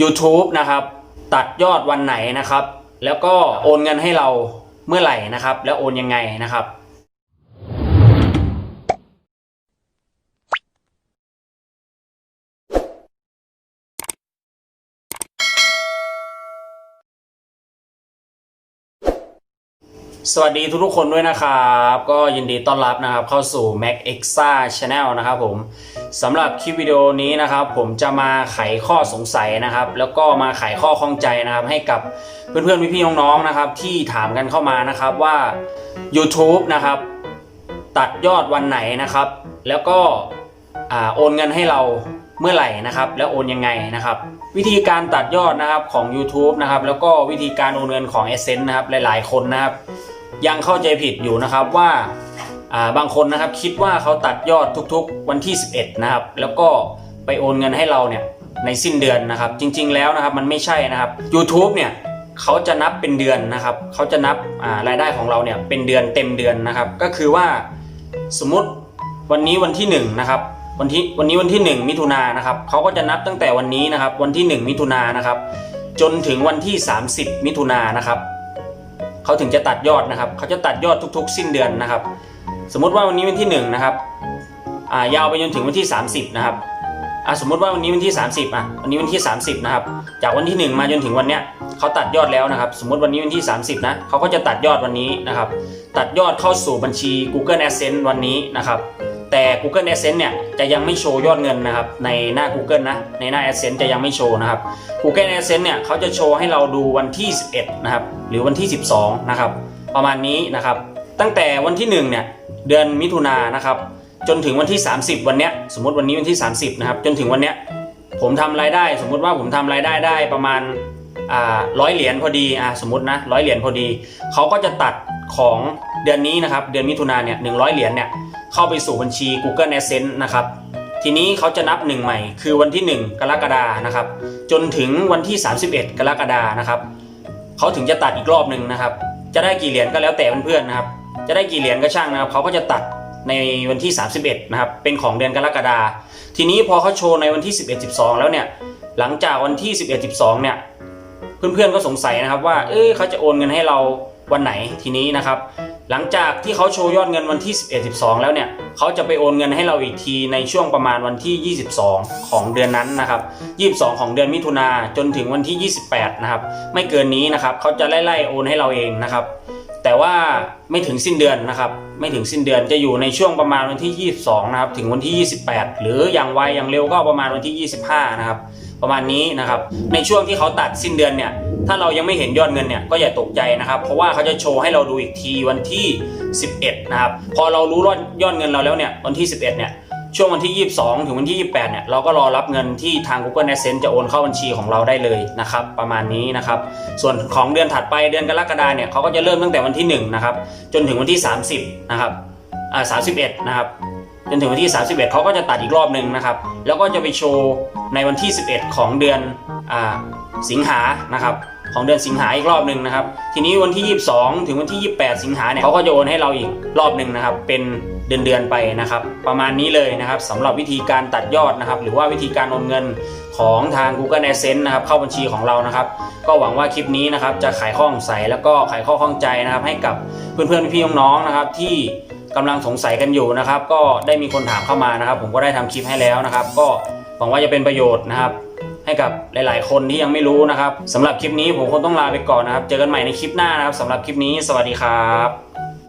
YouTube นะครับ ตัดยอดวันไหนนะครับ แล้วก็โอนเงินให้เราเมื่อไหร่นะครับ แล้วโอนยังไงนะครับสวัสดีทุกๆคนด้วยนะครับ ก็ยินดีต้อนรับนะครับเข้าสู่ Mac Exa Channel นะครับผม สำหรับคลิปวิดีโอนี้นะครับ ผมจะมาไขข้อสงสัยนะครับ แล้วก็มาไขข้อข้องใจนะครับ ให้กับเพื่อนๆพี่ๆน้องๆนะครับ ที่ถามกันเข้ามานะครับว่า YouTube นะครับ ตัดยอดวันไหนนะครับ แล้วก็โอนเงินให้เราเมื่อไหร่นะครับ แล้วโอนยังไงนะครับ วิธีการตัดยอดนะครับของ YouTube นะครับ แล้วก็วิธีการโอนเงินของ e s s e n c e นะครับหลายๆ คนนะครับ ยังเข้าใจผิดอยู่นะครับว่า บางคนนะครับคิดว่าเขาตัดยอดทุกๆ วันที่ 11 นะครับ แล้วก็ไปโอนเงินให้เราเนี่ยในสิ้นเดือนนะครับ จริง ๆ แล้วนะครับมันไม่ใช่นะครับ YouTube เนี่ยเขาจะนับเป็นเดือนนะครับเขาจะนับรายได้ของเราเนี่ยเป็นเดือนเต็มเดือนนะครับ ก็คือว่าสมมติวันนี้วันที่1นะครับวันที่วันนี้วันที่ 1 มิถุนายนนะครับเขาก็จะนับตั้งแต่วันนี้นะครับ วันที่ 1 มิถุนายนนะครับ จนถึงวันที่ 30 มิถุนายนนะครับเขาถึงจะตัดยอดนะครับเขาจะตัดยอดทุก ๆ สิ้นเดือนนะครับ สมมติว่าวันนี้วันที่1นะครับอ่ายาวไปจนถึงวันที่ 30นะครับอ่าสมมติว่าวันนี้วันที่ 30อะวันนี้วันที่ 30นะครับจากวันที่ 1 มาจนถึงวันเนี้ยเขาตัดยอดแล้วนะครับ สมมติวันนี้วันที่ 30นะเขาก็จะตัดยอดวันนี้นะครับ ตัดยอดเข้าสู่บัญชี Google Adsense วันนี้นะครับแต่ Google Adsense เนี่ยจะยังไม่โชว์ยอดเงินนะครับในหน้า Google นะในหน้า Adsense จะยังไม่โชว์นะครับ Google Adsense เนี่ยเขาจะโชว์ให้เราดูวันที่ 11นะครับหรือวันที่ 12นะครับประมาณนี้นะครับ ตั้งแต่วันที่ 1 เนี่ย เดือนมิถุนายนนะครับ จนถึงวันที่ 30 วันเนี้ย สมมติวันนี้วันที่ 30 นะครับ จนถึงวันเนี้ย ผมทำรายได้ สมมุติว่าผมทำรายได้ได้ประมาณร้อยเหรียญพอดีอ่าสมมตินะร้อยเหรียญพอดี เขาก็จะตัดของเดือนนี้นะครับ เดือนมิถุนาเนี่ยหนึ่งร้อยเหรียญเนี่ย เข้าไปสู่บัญชี Google Adsense นะครับ ทีนี้เขาจะนับหนึ่งใหม่ คือวันที่ 1 กรกฎานะครับ จนถึงวันที่ 31 กรกฎานะครับ เขาถึงจะตัดอีกรอบหนึ่งนะครับ จะได้กี่เหรียญก็แล้วแต่เพื่อนๆนะครับ จะได้กี่เหรียญก็ช่างนะครับเขาก็จะตัดในวันที่ 31 นะครับ เป็นของเดือนกรกฎาทีนี้พอเขาโชว์ในวันที่ 11 12 แล้วเนี่ย หลังจากวันที่ 11 12 เนี่ย เพื่อนๆก็สงสัยนะครับว่า เอ้ยเขาจะโอนเงินให้เราวันไหนทีนี้นะครับ หลังจากที่เขาโชว์ยอดเงินวันที่ 11 12 แล้วเนี่ยเขาจะไปโอนเงินให้เราอีกทีในช่วงประมาณวันที่ 22 ของเดือนนั้นนะครับ 22 ของเดือนมิถุนาจนถึงวันที่ 28 นะครับ ไม่เกินนี้นะครับเขาจะไล่ๆโอนให้เราเองนะครับ แต่ว่าไม่ถึงสิ้นเดือนนะครับ ไม่ถึงสิ้นเดือนจะอยู่ในช่วงประมาณวันที่ 22 นะครับ ถึงวันที่ 28 หรืออย่างไวอย่างเร็วก็ประมาณวันที่ 25 นะครับ ประมาณนี้นะครับ ในช่วงที่เขาตัดสิ้นเดือนเนี่ย ถ้าเรายังไม่เห็นยอดเงินเนี่ยก็อย่าตกใจนะครับ เพราะว่าเขาจะโชว์ให้เราดูอีกทีวันที่ 11 นะครับ พอเรารู้ยอดยอดเงินเราแล้วเนี่ยวันที่ 11 เนี่ย ช่วงวันที่ 22 ถึงวันที่ 28 เนี่ย เราก็รอรับเงินที่ทาง Google Adsense จะโอนเข้าบัญชีของเราได้เลยนะครับ ประมาณนี้นะครับ ส่วนของเดือนถัดไปเดือนกรกฎาเนี่ยเขาก็จะเริ่มตั้งแต่วันที่ 1 นะครับ จนถึงวันที่ 30 นะครับ อ่า 31 นะครับ จนถึงวันที่ 31 เขาก็จะตัดอีกรอบหนึ่งนะครับ แล้วก็จะไปโชว์ในวันที่ 11 ของเดือน อ่า สิงหานะครับ ของเดือนสิงหาอีกรอบหนึ่งนะครับ ทีนี้วันที่ 22 ถึงวันที่ 28 สิงหาเนี่ยเขาก็จะโอนให้เราอีกรอบหนึ่งนะครับ เป็นเดือนเดือนไปนะครับ ประมาณนี้เลยนะครับสำหรับวิธีการตัดยอดนะครับ หรือว่าวิธีการโอนเงินของทาง Google Adsense นะครับ เข้าบัญชีของเรานะครับ ก็หวังว่าคลิปนี้นะครับจะไขข้อสงสัยแล้วก็ไขข้อข้องใจนะครับ ให้กับเพื่อนๆพี่ๆน้องๆนะครับ ที่กำลังสงสัยกันอยู่นะครับ ก็ได้มีคนถามเข้ามานะครับ ผมก็ได้ทำคลิปให้แล้วนะครับ ก็หวังว่าจะเป็นประโยชน์นะครับ ให้กับหลาย ๆ คนที่ยังไม่รู้นะครับสำหรับคลิปนี้ผมคงต้องลาไปก่อนนะครับ เจอกันใหม่ในคลิปหน้านะครับสำหรับคลิปนี้ สวัสดีครับ